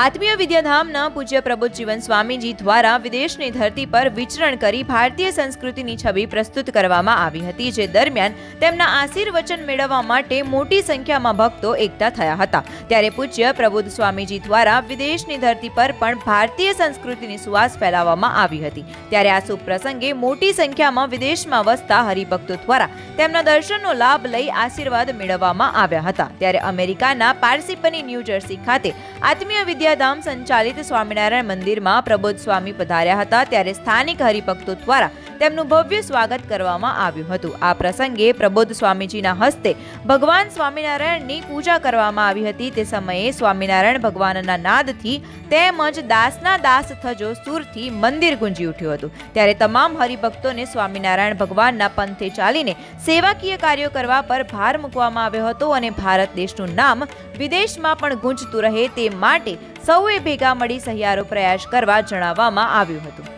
આત્મીય વિદ્યાધામના પૂજ્ય પ્રબોધ જીવન સ્વામીજી દ્વારા વિદેશની ધરતી પર વિચરણ કરી ભારતીય સંસ્કૃતિની છબી પ્રસ્તુત કરવામાં આવી હતી, જે દરમિયાન તેમના આશીર્વચન મેળવવા માટે મોટી સંખ્યામાં ભક્તો એકઠા થયા હતા. ત્યારે પૂજ્ય પ્રબોધ સ્વામીજી દ્વારા વિદેશની ધરતી પર પણ ભારતીય સંસ્કૃતિની સુવાસ ફેલાવવામાં આવી હતી. ત્યારે આ શુભ પ્રસંગે મોટી સંખ્યામાં વિદેશમાં વસતા હરિભક્તો દ્વારા તેમના દર્શનનો લાભ લઈ આશીર્વાદ મેળવવામાં આવ્યા હતા. ત્યારે અમેરિકાના પાર્સિપની ન્યૂ જર્સી ખાતે આત્મીય વિદ્યાધામ સંચાલિત સ્વામિનારાયણ મંદિરમાં પ્રબોધ સ્વામી પધાર્યા હતા ત્યારે સ્થાનિક હરિભક્તો દ્વારા તેમનું ભવ્ય સ્વાગત કરવામાં આવ્યું હતું. આ પ્રસંગે પ્રબોધ સ્વામીજીના હસ્તે ભગવાન સ્વામિનારાયણની પૂજા કરવામાં આવી હતી. તે સમયે સ્વામિનારાયણ ભગવાનના નાદથી તેમજ દાસના દાસ થજો સુરથી મંદિર ગુંજી ઉઠ્યું હતું. ત્યારે તમામ હરિભક્તોને સ્વામિનારાયણ ભગવાનના પંથે ચાલીને સેવાકીય કાર્યો કરવા પર ભાર મૂકવામાં આવ્યો હતો અને ભારત દેશનું નામ વિદેશમાં પણ ગુંજતું રહે તે માટે સૌએ ભેગા મળી સહિયારો પ્રયાસ કરવા જણાવવામાં આવ્યું હતું.